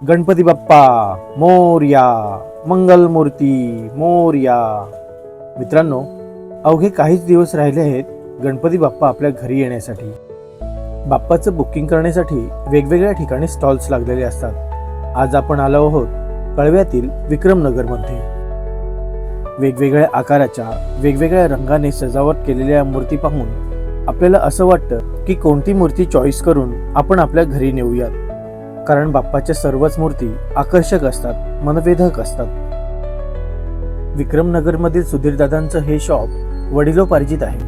गणपती बाप्पा मोर्या मंगलमूर्ती मोर्या. मित्रांनो अवघे काहीच दिवस राहिले आहेत गणपती बाप्पा आपल्या घरी येण्यासाठी. बाप्पाचं बुकिंग करण्यासाठी वेगवेगळ्या ठिकाणी स्टॉल्स लागलेले असतात. आज आपण आलो आहोत कळव्यातील विक्रमनगरमध्ये. वेगवेगळ्या आकाराच्या वेगवेगळ्या रंगाने सजावट केलेल्या मूर्ती पाहून आपल्याला असं वाटतं की कोणती मूर्ती चॉईस करून आपण आपल्या घरी नेऊयात. कारण बाप्पाच्या सर्वच मूर्ती आकर्षक असतात मनवेधक असतात. विक्रमनगरमधील सुधीरदादांचं हे शॉप वडिलोपार्जित आहे.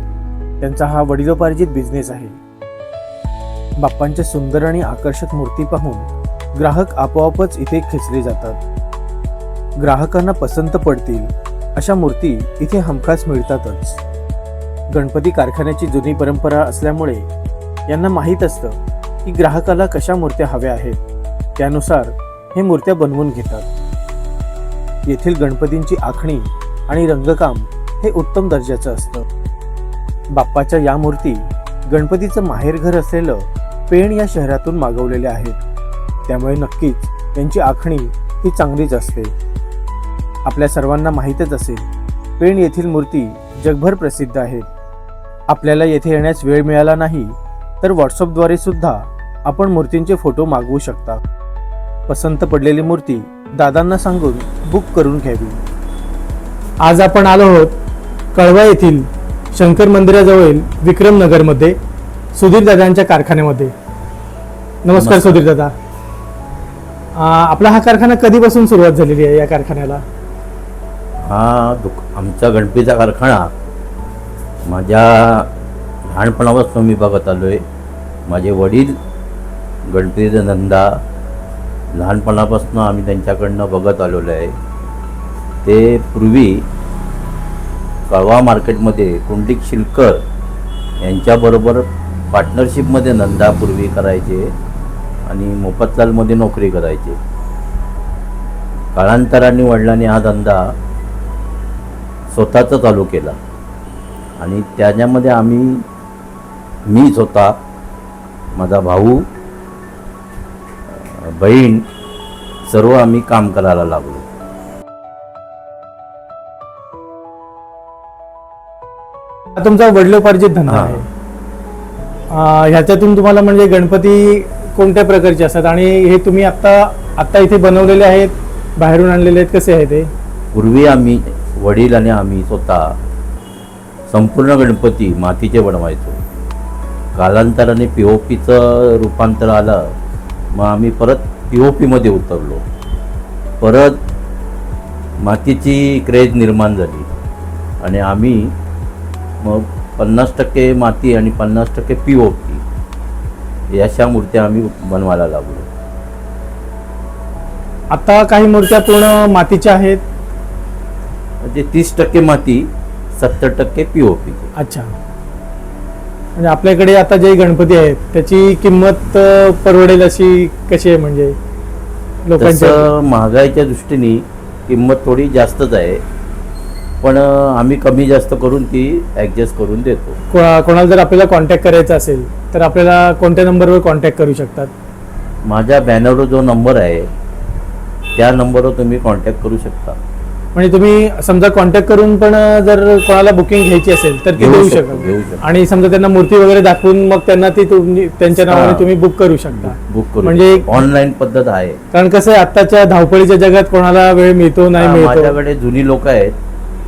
त्यांचा हा वडिलोपार्जित बिझनेस आहे. बाप्पांच्या सुंदर आणि आकर्षक मूर्ती पाहून ग्राहक आपोआपच इथे खेचले जातात. ग्राहकांना पसंत पडतील अशा मूर्ती इथे हमखास मिळतातच. गणपती कारखान्याची जुनी परंपरा असल्यामुळे यांना माहीत असतं की ग्राहकाला कशा मूर्त्या हव्या आहेत. त्यानुसार हे मूर्त्या बनवून घेतात. येथील गणपतींची आखणी आणि रंगकाम हे उत्तम दर्जाचं असतं. बाप्पाच्या या मूर्ती गणपतीचं माहेरघर असलेलं पेण या शहरातून मागवलेल्या आहेत. त्यामुळे नक्कीच त्यांची आखणी ही चांगलीच असते. आपल्या सर्वांना माहीतच असेल पेण येथील मूर्ती जगभर प्रसिद्ध आहेत. आपल्याला येथे येण्यास वेळ मिळाला नाही तर व्हॉट्सअपद्वारे सुद्धा आपण मूर्तींचे फोटो मागवू शकता. पसंत पडलेली मूर्ती दादांना सांगून बुक करून घ्यावी. आज आपण आलो आहोत कळवा येथील शंकर मंदिराजवळील विक्रमनगरमध्ये सुधीर दादांच्या कारखान्यामध्ये. नमस्कार. सुधीर दादा. आपला हा कारखाना कधीपासून सुरुवात झालेली आहे या कारखान्याला? हा दुक आमचा गणपतीचा कारखाना माझ्या लहानपणापासून मी बघत आलो आहे माझे वडील गणपतीचा धंदा लहानपणापासून आम्ही त्यांच्याकडनं बघत आलेलो आहे. ते पूर्वी कळवा मार्केटमध्ये कुंडलिक शिलकर यांच्याबरोबर पार्टनरशिपमध्ये धंदा पूर्वी करायचे आणि मोफतलालमध्ये नोकरी करायचे. काळांतराने वडिलांनी हा धंदा स्वतःचा चालू केला. आणि त्याच्यामध्ये आम्ही मी स्वतः माझा भाऊ बहीण सर्व आम्ही काम करायला लागलो. हा तुमचा वडिलोपार्जित धंदा हा. आहे. ह्याच्यातून तुम्हाला म्हणजे गणपती कोणत्या प्रकारचे असतात? आणि हे तुम्ही आत्ता आत्ता इथे बनवलेले आहेत बाहेरून आणलेले आहेत कसे आहे ते? पूर्वी आम्ही वडील आणि आम्ही स्वतः संपूर्ण गणपती मातीचे बनवायचो. कालांतराने पी ओ पीचं रूपांतर आलं. मग आम्ही परत पी ओ पीमध्ये उतरलो. परत मातीची क्रेज निर्माण झाली. आणि आम्ही मग पन्नास टक्के माती आणि पन्नास टक्के पी ओ पी अशा मूर्त्या आम्ही बनवायला लागलो. आता काही मूर्त्या पूर्ण मातीच्या आहेत? म्हणजे तीस टक्के माती सत्तर टक्के पी ओ पी अच्छा. म्हणजे आपल्याकडे आता जे गणपती आहेत त्याची किंमत परवडेल अशी कशी आहे म्हणजे लोकांच्या महागाईच्या दृष्टीने किंमत थोडी जास्तच आहे. पण आम्ही कमी जास्त करून ती ॲडजस्ट करून देतो. कोणाला जर आपल्याला कॉन्टॅक्ट करायचा असेल तर आपल्याला कोणत्या नंबरवर कॉन्टॅक्ट करू शकतात? माझ्या बॅनरवर जो नंबर आहे त्या नंबरवर तुम्ही कॉन्टॅक्ट करू शकता. म्हणजे तुम्ही समजा कॉन्टॅक्ट करून पण जर कोणाला बुकिंग घ्यायची असेल तर ती घेऊ देऊ शकतो, घेऊ शकतो. आणि समजा त्यांना मूर्ती वगैरे दाखवून मग त्यांना ती तुम्ही त्यांच्या हा. नावाने तुम्ही बुक करू शकता. बुक करू म्हणजे ऑनलाईन पद्धत आहे. कारण कसं आहे आत्ताच्या धावपळीच्या जगात कोणाला वेळ मिळतो नाही हा, मिळतो. माझ्याकडे जुनी लोक आहेत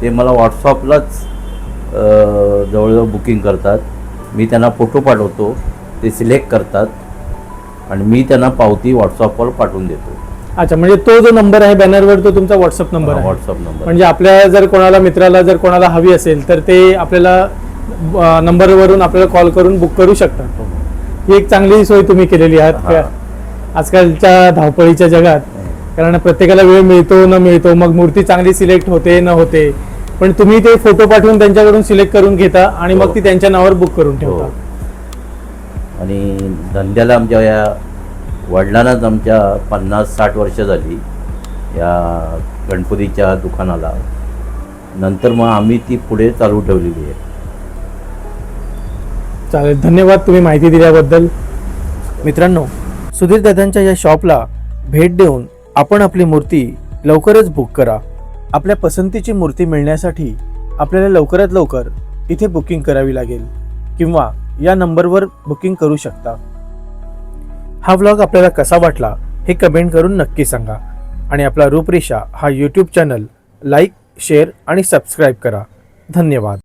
ते मला व्हॉट्सअपलाच जवळजवळ बुकिंग करतात. मी त्यांना फोटो पाठवतो ते सिलेक्ट करतात. आणि मी त्यांना पावती व्हॉट्सअपवर पाठवून देतो. अच्छा म्हणजे तो जो नंबर आहे बॅनरवर तो तुमचा व्हॉट्सअप नंबर आहे. व्हॉट्सअप नंबर म्हणजे आपल्या जर कोणाला मित्राला जर कोणाला हवी असेल तर ते आपल्याला नंबरवरून आपल्याला कॉल करून बुक करू शकतात. ही एक चांगली सोय तुम्ही केलेली आहात? आजकालच्या धावपळीच्या जगात कारण प्रत्येकाला वेळ मिळतो न मिळतो मग मूर्ती चांगली सिलेक्ट होते न होते. पण तुम्ही ते फोटो पाठवून त्यांच्याकडून सिलेक्ट करून घेता आणि मग हो. ती त्यांच्या नावावर बुक करून हो. ठेवता. आणि धंद्याला आमच्या या वडिलांनाच आमच्या पन्नास साठ वर्ष झाली या गणपतीच्या दुकानाला. नंतर मग आम्ही ती पुढे चालू ठेवलेली आहे. चालेल धन्यवाद तुम्ही माहिती दिल्याबद्दल. मित्रांनो सुधीर दादांच्या या शॉपला भेट देऊन आपण आपली मूर्ती लवकरच बुक करा. आपल्या पसंतीची मूर्ती मिळण्यासाठी आपल्याला लवकरात लवकर इथे बुकिंग करावी लागेल किंवा या नंबरवर बुकिंग करू शकता. हा व्लॉग आपल्याला कसा वाटला हे कमेंट करून नक्की सांगा. आणि आपला रूपरेषा हा यूट्यूब चॅनल लाईक शेअर आणि सबस्क्राईब करा. धन्यवाद.